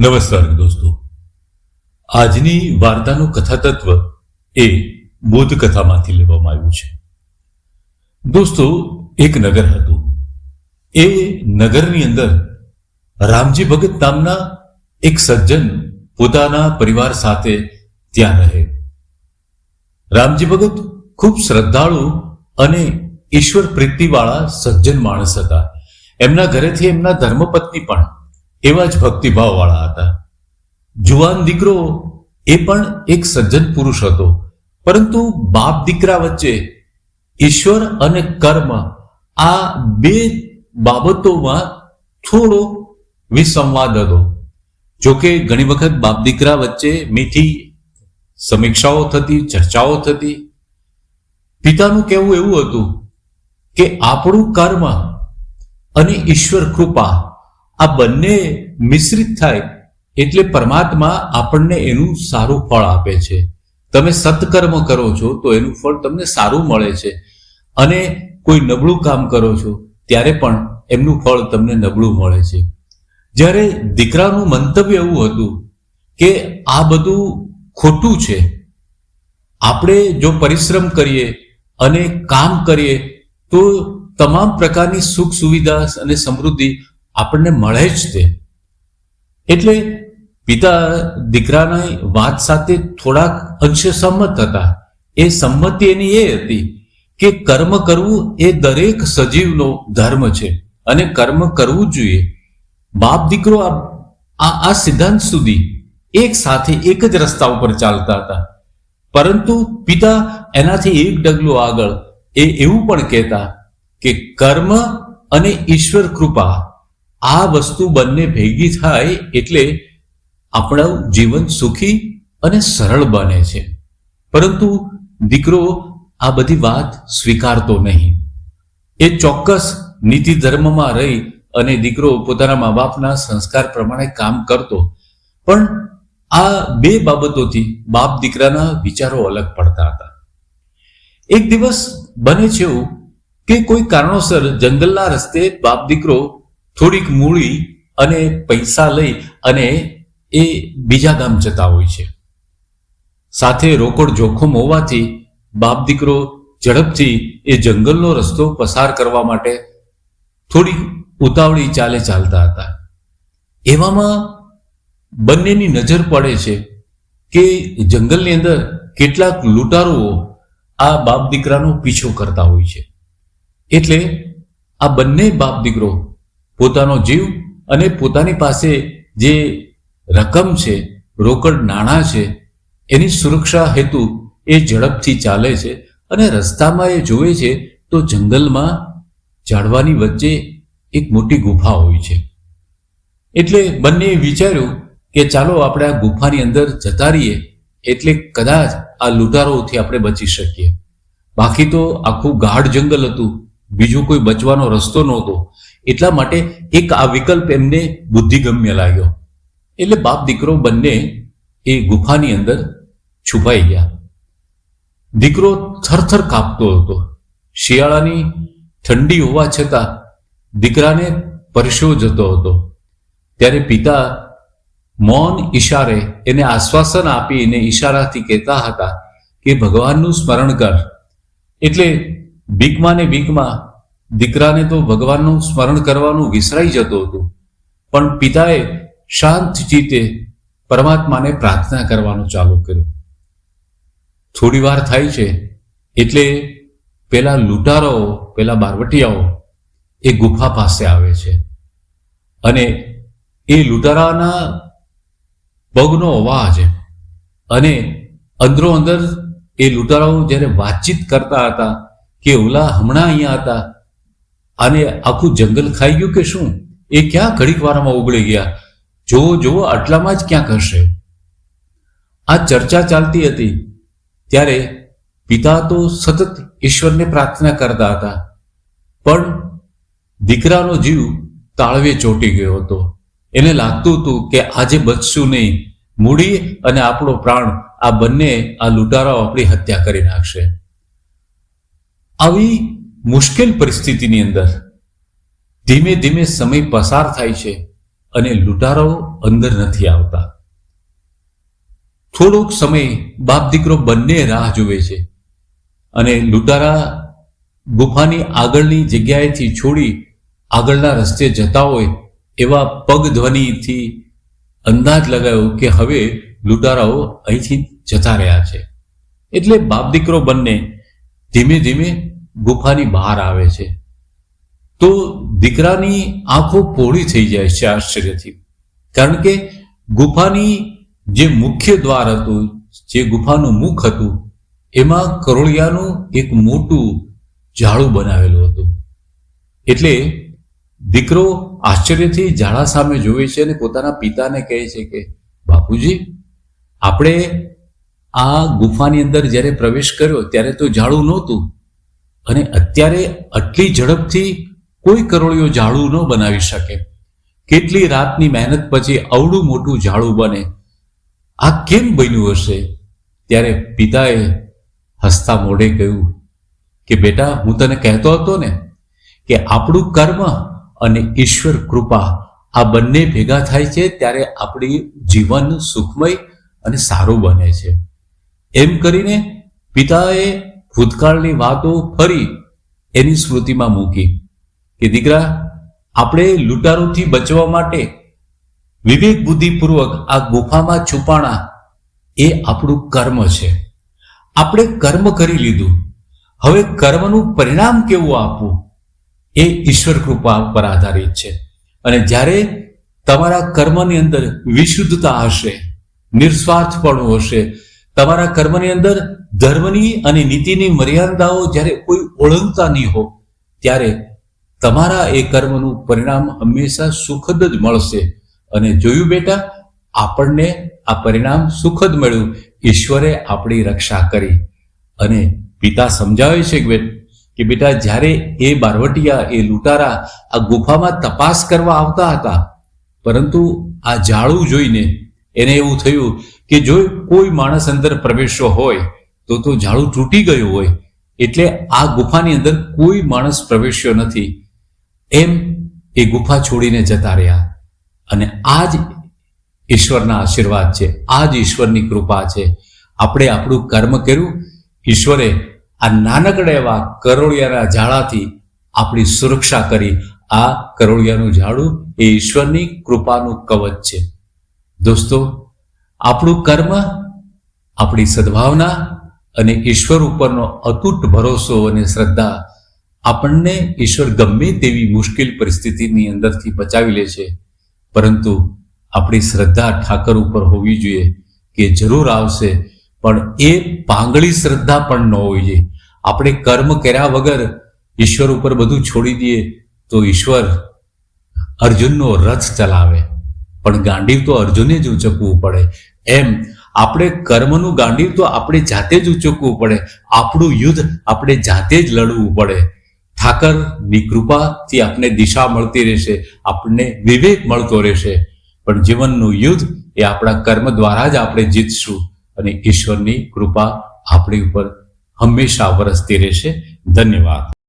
નમસ્કાર દોસ્તો. આજની વાર્તાનું કથાતત્વ એ બોધ કથામાંથી લેવામાં આવ્યું છે. દોસ્તો, એક નગર હતું. એ નગરની અંદર રામજી ભગત નામના એક સજ્જન પોતાના પરિવાર સાથે ત્યાં રહે. રામજી ભગત ખૂબ શ્રદ્ધાળુ અને ઈશ્વર પ્રીતિવાળા સજ્જન માણસ હતા. એમના ઘરેથી એમના ધર્મપત્ની પણ એવા જ ભક્તિભાવવાળા હતા. જુવાન દીકરો એ પણ એક સજ્જન પુરુષ હતો. પરંતુ બાપ દીકરા વચ્ચે ઈશ્વર અને કર્મ આ બે બાબતોમાં થોડો વિસંવાદ હતો. જોકે ઘણી વખત બાપ દીકરા વચ્ચે મીઠી સમીક્ષાઓ થતી, ચર્ચાઓ થતી. પિતાનું કહેવું એવું હતું કે આપણું કર્મ અને ઈશ્વર કૃપા આ બંને મિશ્રિત થાય એટલે પરમાત્મા આપણને એનું સારું ફળ આપે છે. તમે સત્કર્મ કરો છો તો એનું ફળ તમને સારું મળે છે. અને કોઈ નબળું કામ કરો છો ત્યારે પણ એમનું ફળ તમને નબળું મળે છે. જ્યારે દીકરાનું મંતવ્ય એવું હતું કે આ બધું ખોટું છે. આપણે જો પરિશ્રમ કરીએ અને કામ કરીએ તો તમામ પ્રકારની સુખ સુવિધા અને સમૃદ્ધિ આપણને મળે જ તે. એટલે પિતા દીકરાની વાત સાથે થોડાક અંશે સંમત હતા. એ સંમતિ એની એ હતી કે કર્મ કરવું એ દરેક સજીવનો ધર્મ છે અને કર્મ કરવું જોઈએ. બાપ દીકરો આ આ સિદ્ધાંત સુધી એક સાથે એક જ રસ્તા ઉપર ચાલતા હતા. પરંતુ પિતા એનાથી એક ડગલું આગળ એ એવું પણ કહેતા કે કર્મ અને ઈશ્વર કૃપા આ વસ્તુ બંને ભેગી થાય એટલે આપણું જીવન સુખી અને સરળ બને છે. પરંતુ દીકરો આ બધી વાત સ્વીકારતો નહીં. એ ચોક્કસ નીતિ ધર્મમાં રહી અને દીકરો પોતાના મા બાપના સંસ્કાર પ્રમાણે કામ કરતો. પણ આ બે બાબતોથી બાપ દીકરાના વિચારો અલગ પડતા હતા. એક દિવસ બને છે એવું કે કોઈ કારણોસર જંગલના રસ્તે બાપ દીકરો થોડીક મૂડી અને પૈસા લઈ અને એ બીજા ગામ જતા હોય છે. સાથે રોકડ જોખમ હોવાથી બાપ દીકરો ઝડપથી એ જંગલનો રસ્તો પસાર કરવા માટે થોડી ઉતાવળી ચાલે ચાલતા હતા. એવામાં બંનેની નજર પડે છે કે જંગલની અંદર કેટલાક લૂંટારુઓ આ બાપ દીકરાનો પીછો કરતા હોય છે. એટલે આ બંને બાપ દીકરો પોતાનો જીવ અને પોતાની પાસે જે રકમ છે, રોકડ નાણાં છે, એની સુરક્ષા હેતુ એ ઝડપથી ચાલે છે અને રસ્તામાં એ જોવે છે તો જંગલમાં ઝાડવાની વચ્ચે એક મોટી ગુફા હોય છે. એટલે બંને વિચાર્યું કે ચાલો આપણે આ ગુફાની અંદર જતા રહીએ એટલે કદાચ આ લૂંટારોથી આપણે બચી શકીએ. બાકી તો આખું ગાઢ જંગલ હતું બીજો કોઈ બચવાનો રસ્તો નહોતો. એટલા માટે એક આ વિકલ્પ એમને બુદ્ધિગમ્ય લાગ્યો. એટલે બાપ દીકરો બંને એ ગુફાની અંદર છુપાઈ ગયા. દીકરો થરથર કાપતો હતો. શિયાળાની ઠંડી હોવા છતાં દીકરાને પરસ્યો જતો હતો. ત્યારે પિતા મૌન ઈશારે એને આશ્વાસન આપીને ઈશારાથી કહેતા હતા કે ભગવાનનું સ્મરણ કર. એટલે બીકમાં ને બીકમાં દીકરાને તો ભગવાનનું સ્મરણ કરવાનું વિસરાઈ જતું હતું. પણ પિતાએ શાંત ચિત્તે પરમાત્માને પ્રાર્થના કરવાનું ચાલુ કર્યું. થોડી વાર થાય છે એટલે પેલા લૂંટારાઓ, પેલા બારવટિયાઓ એ ગુફા પાસે આવે છે. અને એ લૂંટારાના પગનો અવાજ અને અંદરો અંદર એ લૂંટારાઓ જ્યારે વાતચીત કરતા હતા કે ઓલા હમણાં અહીંયા હતા? અને આખું જંગલ ખાઈ ગયું કે શું? એ ક્યાં ઘડીક વારમાં ઉગળી ગયા? જોવો જો આટલામાં જ ક્યાંક હશે. આ ચર્ચા ચાલતી હતી. ત્યારે પિતા તો સતત ઈશ્વરને પ્રાર્થના કરતા હતા. પણ દીકરાનો જીવ તાળવે ચોંટી ગયો હતો. એને લાગતું હતું કે આજે બચશું નહીં. મૂડી અને આપણો પ્રાણ આ બંને આ લૂંટારાઓ આપણી હત્યા કરી નાખશે. આવી મુશ્કેલ પરિસ્થિતિની અંદર ધીમે ધીમે સમય પસાર થાય છે અને લૂંટારાઓ અંદર નથી આવતા. થોડોક સમય બાપ દીકરો બંને રાહ જુએ છે અને લૂંટારા ગુફાની આગળની જગ્યાએથી છોડી આગળના રસ્તે જતા હોય એવા પગ ધ્વનિથી અંદાજ લગાવ્યો કે હવે લૂંટારાઓ અહીંથી જતા રહ્યા છે. એટલે બાપ દીકરો બંને ધીમે ધીમે ગુફાની બહાર આવે છે. તો દીકરાની આંખો પહોળી થઈ જાય છે આશ્ચર્યથી. કારણ કે ગુફાની જે મુખ્ય દ્વાર હતું, જે ગુફાનું મુખ હતું, એમાં કરોળિયાનું એક મોટું ઝાડું બનાવેલું હતું. એટલે દીકરો આશ્ચર્યથી ઝાડા સામે જોવે છે અને પોતાના પિતાને કહે છે કે, બાપુજી, આપણે આ ગુફાની અંદર જ્યારે પ્રવેશ કર્યો, ત્યારે તો ઝાડું નહોતું. અને અત્યારે આટલી ઝડપથી કોઈ કરોળિયો ઝાડું ન બનાવી શકે. કેટલી રાતની મહેનત પછી અવડું મોટું ઝાડું બને. આ કેમ બન્યું હશે? ત્યારે પિતાએ હસતા મોઢે કહ્યું કે, બેટા, હું તને કહેતો હતો ને કે આપણું કર્મ અને ઈશ્વર કૃપા આ બંને ભેગા થાય છે ત્યારે આપણી જીવન સુખમય અને સારું બને છે. એમ કરીને પિતાએ ભૂતકાળની વાતો ફરી એની સ્મૃતિમાં મૂકી કે દીકરા, આપણે લૂંટારોથી બચવા માટે વિવેક બુદ્ધિપૂર્વક આ ગુફામાં છુપાણા એ આપણું કર્મ છે. આપણે કર્મ કરી લીધું. હવે કર્મનું પરિણામ કેવું આપવું? એ ઈશ્વર કૃપા પર આધારિત છે. અને જ્યારે તમારા કર્મની અંદર વિશુદ્ધતા હશે, નિસ્વાર્થપણું હશે તમારા કર્મની અંદર ધર્મની અને નીતિની મર્યાદાઓ જ્યારે કોઈ ઓળંગતા નહીં હો, ત્યારે તમારા એ કર્મનું પરિણામ હંમેશા સુખદ જ મળશે. અને જોયું બેટા, આપણને આ પરિણામ સુખદ મળ્યું. ઈશ્વરે આપણી રક્ષા કરી. અને પિતા સમજાવે છે કે કે બેટા, જ્યારે એ બારવટિયા, એ લૂંટારા આ ગુફામાં તપાસ કરવા આવતા હતા, પરંતુ આ જાળું જોઈને એને એવું થયું કે જો કોઈ માણસ અંદર પ્રવેશ્યો હોય, તો તો ઝાડું તૂટી ગયું હોય, એટલે આ ગુફાની અંદર કોઈ માણસ પ્રવેશ્યો નથી. એમ એ ગુફા છોડીને જતા રહ્યા. અને આ જ ઈશ્વરના આશીર્વાદ છે. આ જ ઈશ્વરની કૃપા છે. આપણે આપણું કર્મ કર્યું. ઈશ્વરે આ નાનકડા એવા કરોળિયાના ઝાડાથી આપણી સુરક્ષા કરી. આ કરોળિયાનું ઝાડું એ ઈશ્વરની કૃપાનું કવચ છે. દોસ્તો આપણું કર્મ, આપણી સદભાવના અને ઈશ્વર ઉપરનો અતૂટ ભરોસો અને શ્રદ્ધા આપણને ઈશ્વર ગમે તેવી મુશ્કેલ પરિસ્થિતિની અંદરથી બચાવી લે છે. પરંતુ આપણી શ્રદ્ધા ઠાકર ઉપર હોવી જોઈએ કે જરૂર આવશે, પણ એ પાંગળી શ્રદ્ધા પણ ન હોવી જોઈએ. આપણે કર્મ કર્યા વગર ઈશ્વર ઉપર બધું છોડી દઈએ તો ઈશ્વર અર્જુનનો રથ ચલાવે. પણ ગાંડીવ તો અર્જુને જ ઉચકવું પડે. એમ આપણે કર્મનું ગાંડીવ તો આપણે જાતે જ ઉચકવું પડે. આપણું યુદ્ધ આપણે જાતે જ લડવું પડે. ઠાકરની કૃપાથી આપણને દિશા મળતી રહેશે આપણને વિવેક મળતો રહેશે. પણ જીવનનું યુદ્ધ એ આપણા કર્મ દ્વારા જ આપણે જીતશું અને ઈશ્વરની કૃપા આપણી ઉપર હંમેશા વરસતી રહેશે. ધન્યવાદ.